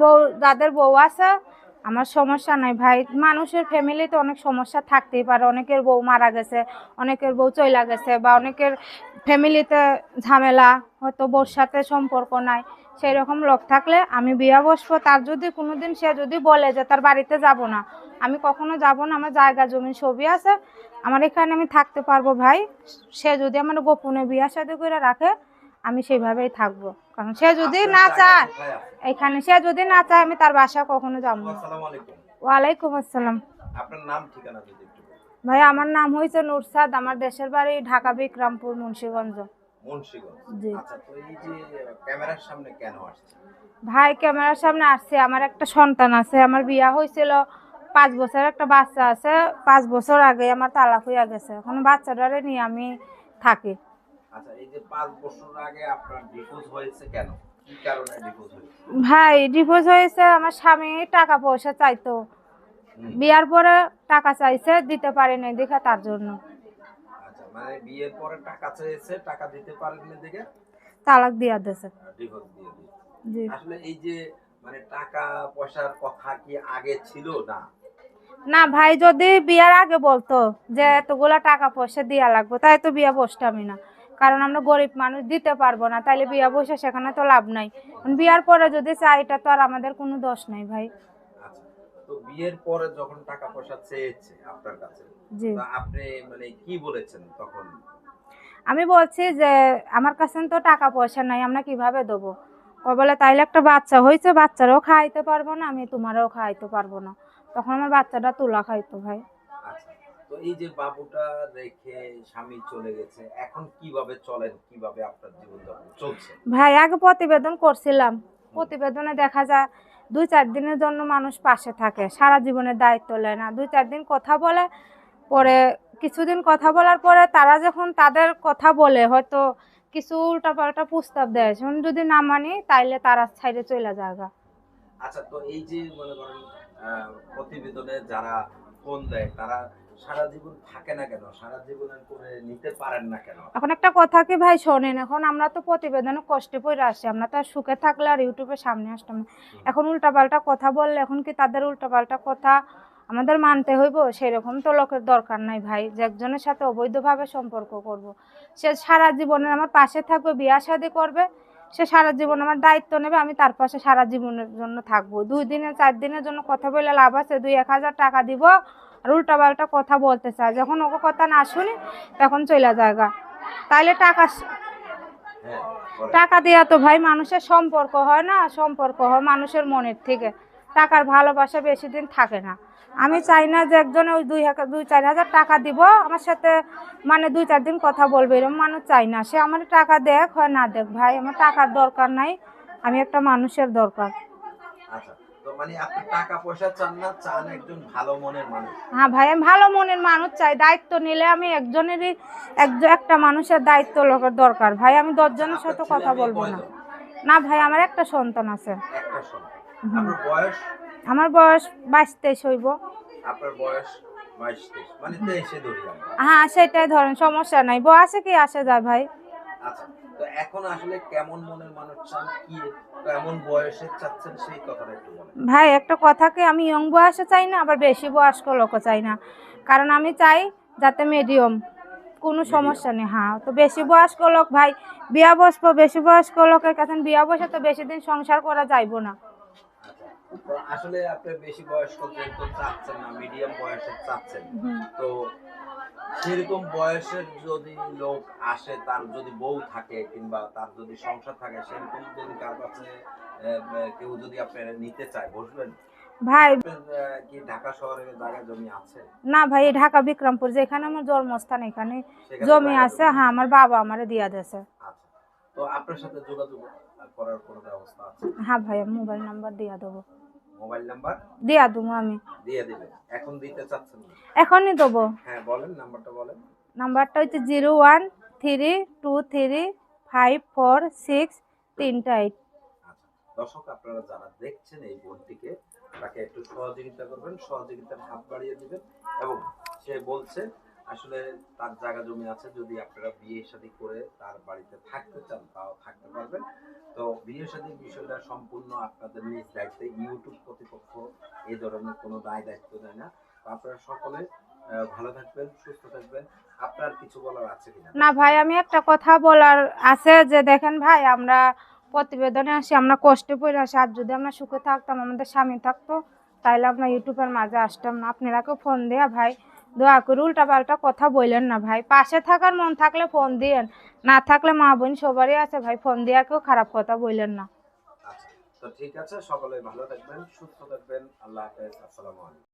বউ, যাদের বউ আছে, আমার সমস্যা নাই ভাই। মানুষের ফ্যামিলিতে অনেক সমস্যা থাকতেই পারে। অনেকের বউ মারা গেছে, অনেকের বউ চইলা গেছে বা অনেকের ফ্যামিলিতে ঝামেলা, হয়তো বউর সাথে সম্পর্ক নাই। সেই রকম লোক থাকলে আমি বিয়া বসবো। তার যদি কোনোদিন সে যদি বলে যে তার বাড়িতে যাব না, আমি কখনো যাব না। আমার জায়গা জমি ছবি আছে। আমার এখানে আমি থাকতে পারব ভাই। সে যদি আমার গোপনে বিয়া সাথে করে রাখে আমি সেইভাবেই থাকব। কারণ সে যদি না চায় এখানে সে যদি না চায় আমি তার বাসা কখনো যাব না। ওয়ালাইকুম আসসালাম। আপনার নাম ঠিকানা। ভাই আমার নাম হয়েছে নুরসাদ আমার দেশের বাড়ি ঢাকা বিক্রমপুর মুন্সিগঞ্জ। আচ্ছা তো এই যে ক্যামেরার সামনে কেন আসছে? ভাই ক্যামেরার সামনে আসছে। আমার একটা সন্তান আছে আমার বিয়া হয়েছিল পাঁচ বছর একটা বাচ্চা আছে। পাঁচ বছর আগে আমার তালাক হইয়া গেছে। এখন বাচ্চাটারে নিয়ে আমি থাকি। আচ্ছা এই যে পাঁচ বছর আগে আপনার ডিভোর্স হয়েছে কেন? কি কারণে ডিভোর্স হয়েছে? ভাই ডিভোর্স হয়েছে আমার স্বামী টাকা পয়সা চাইতো। বিয়ার পরে টাকা চাইছে দিতে পারি নাই দেখে তার জন্য। আচ্ছা মানে বিয়ের পরে টাকা চেয়েছে টাকা দিতে পারেননি দেখে? তালাক দিয়া দিয়েছে। ডিভোর্স দিয়ে জি। আসলে এই যে মানে টাকা পয়সার কথা কি আগে ছিল না? না ভাই যদি বিয়ার আগে বলতো যে এতগুলা টাকা পয়সা দিয়া লাগবে তাই তো বিয়া বসতামই না। কারণ আমরা গরিব মানুষ দিতে পারব না। তাইলে বিয়া বসে সেখানে তো লাভ নাই। বিয়ার পরে যদি চাই এটা তো আর আমাদের কোনো দোষ নাই ভাই। আচ্ছা তো বিয়ের পরে যখন টাকা পয়সা চেয়েছে আপনার কাছে জি। আপনি মানে কি বলেছেন তখন? আমি বলছি যে আমার কাছে তো টাকা পয়সা নাই আমরা কীভাবে দেবো? বলে তাইলে একটা বাচ্চা হয়েছে বাচ্চারাও খাইতে পারব না আমি তোমারও খাইতে পারব না। তখন আমার বাচ্চাটা তুলা খাইতো ভাই। তো এই যে বাবুটা রেখে স্বামী চলে গেছে এখন কীভাবে চলেন কীভাবে আপনার জীবন যাপন চলছে? ভাই আগে প্রতিবেদন করছিলাম। প্রতিবেদনে দেখা যায় দুই চার দিনের জন্য মানুষ পাশে থাকে সারা জীবনের দায়িত্ব নেয় না। দুই চার দিন কথা বলে পরে কিছুদিন কথা বলার পরে তারা যখন তাদের কথা বলে হয়তো কিছু উল্টাপাল্টা প্রস্তাব দেয় যখন যদি না মানি তাইলে তারা ছাইড়ে চলে যায় আচ্ছা তো এই যে মনে করেন প্রতিবেদনে যারা ফোন দেয় তারা সারা জীবন থাকে না কেন? সারা জীবনের করে নিতে পারেন না কেন? এখন একটা কথা কি ভাই শোনেন এখন আমরা তো প্রতিবেদনে কষ্টে পড়ে আসছি আমরা তো আর সুখে থাকলে আর ইউটিউবের সামনে আসতাম না। এখন উল্টাপাল্টা কথা বললে এখন কি তাদের উল্টাপাল্টা কথা আমাদের মানতে হইব? সেরকম তো লোকের দরকার নাই ভাই যে একজনের সাথে অবৈধভাবে সম্পর্ক করব। সে সারা জীবনের আমার পাশে থাকবে বিয়া শাদি করবে সে সারা জীবন আমার দায়িত্ব নেবে আমি তার পাশে সারা জীবনের জন্য থাকব। দুই দিনে চার দিনের জন্য কথা বলে লাভ আছে দুই এক হাজার টাকা দিব আর উল্টাপাল্টা কথা বলতে চায়। যখন ওকে কথা না শুনি তখন চলে যায়গা তাইলে টাকা হ্যাঁ টাকা দেওয়া তো ভাই মানুষের সম্পর্ক হয় না? সম্পর্ক হয় মানুষের মনের থেকে। টাকার ভালোবাসা বেশি দিন থাকে না। আমি চাই না যে একজন ওই দুই হাজার দুই চার হাজার টাকা দিব আমার সাথে মানে দুই চার দিন কথা বলবে এরকম মানুষ চাই না। সে আমার টাকা দেখ হয় না দেখ ভাই আমার টাকার দরকার নাই। আমি একটা মানুষের দরকার। আচ্ছা। মানে হ্যাঁ ভাই আমি ভালো মনের মানুষ চাই দায়িত্ব নিলে আমি একজনেরই একজন একটা মানুষের দায়িত্ব লোকের দরকার। ভাই আমি দশজনের সাথে কথা বলব না। না ভাই আমার একটা সন্তান আছে। আমার বয়স বাইশ তেইশ হইব। আপনার বয়স মানে। হ্যাঁ সেটাই ধরেন সমস্যা নাই। বয়সে কি আসে যায় ভাই। আচ্ছা। তো এখন আসলে কেমন মনের মানুষ চান? কি কেমন বয়সে চাচ্ছেন সেই কথাটা একটু বলেন। ভাই একটা কথা কি আমি ইয়ং বয়সে চাই না আবার বেশি বয়স্ক লোকও চাই না। কারণ আমি চাই যাতে মিডিয়াম কোনো সমস্যা নেই হ্যাঁ। তো বেশি বয়স্ক লোক ভাই বিয়া বসবো বেশি বয়স্ক লোকের কাছে বিয়া বসে তো বেশি দিন সংসার করা যাইবো না। আচ্ছা আসলে আপনি বেশি বয়স্ক চাচ্ছেন না মিডিয়াম বয়সে চাচ্ছেন। তো সেরকম বয়সের যদি লোক আসে তার যদি বউ থাকে কিংবা তার যদি সংসার থাকে সেরকম যদি কার কাছে কেউ যদি আপনি নিতে চায় বসবেন? ভাই কি ঢাকা শহরে জায়গা জমি আছে? না ভাই ঢাকা বিক্রমপুর যেখানে আমার জন্মস্থান এখানে জমি আছে। হ্যাঁ আমার বাবা আমারে দিয়া দিয়েছে। আচ্ছা। তো আপনার সাথে যোগাযোগ করার কোনো ব্যবস্থা আছে? হ্যাঁ ভাই মোবাইল নাম্বার দিয়া দেবো। Mobile number? দিয়া দেবো আমি। দিয়ে দিবেন এখন দিতে চাচ্ছেন না? এখনই দেবো। হ্যাঁ বলেন নাম্বারটা বলেন। নাম্বারটা হচ্ছে zero one three two three five four six তিনটা এইট। আচ্ছা দর্শক আপনারা যারা দেখছেন এই বোনটিকে তাকে একটু সহযোগিতা করবেন সহযোগিতার হাত বাড়িয়ে দিবেন এবং সে বলছে আসলে তার জায়গা জমি আছে, যদি আপনারা বিয়ে শাদী করে তার বাড়িতে থাকতে চান, তাও থাকতে পারবেন। তো বিয়ে শাদীর বিষয়টা সম্পূর্ণ আপনাদের নিজ দায়িত্বে। ইউটিউব কর্তৃপক্ষ এই ধরনের কোনো দায় দায়িত্ব নেয় না। আপনারা সকলে ভালো থাকবেন, সুস্থ থাকবেন। আপনার কিছু বলার আছে কিনা? না ভাই, আমি একটা কথা বলার আছে যে, দেখেন ভাই, আমরা প্রতিবেদনে আসি, আমরা কষ্টে পড়ে আসি। আর যদি আমরা সুখে থাকতাম, আমাদের স্বামী থাকতো তাহলে আমরা ইউটিউবের মাঝে আসতাম না। আপনারা কেউ ফোন দেয়া ভাই। দোয়া করে উল্টা পাল্টা কথা বললেন না ভাই। পাশে থাকার মন থাকলে ফোন দিয়েন, না থাকলে মা বোন সবারই আছে ভাই ফোন দিয়া কেউ খারাপ কথা বললেন না। আচ্ছা তো ঠিক আছে, সকলে ভালো থাকবেন, সুস্থ থাকবেন, আল্লাহ হাফেজ, আসসালামু আলাইকুম।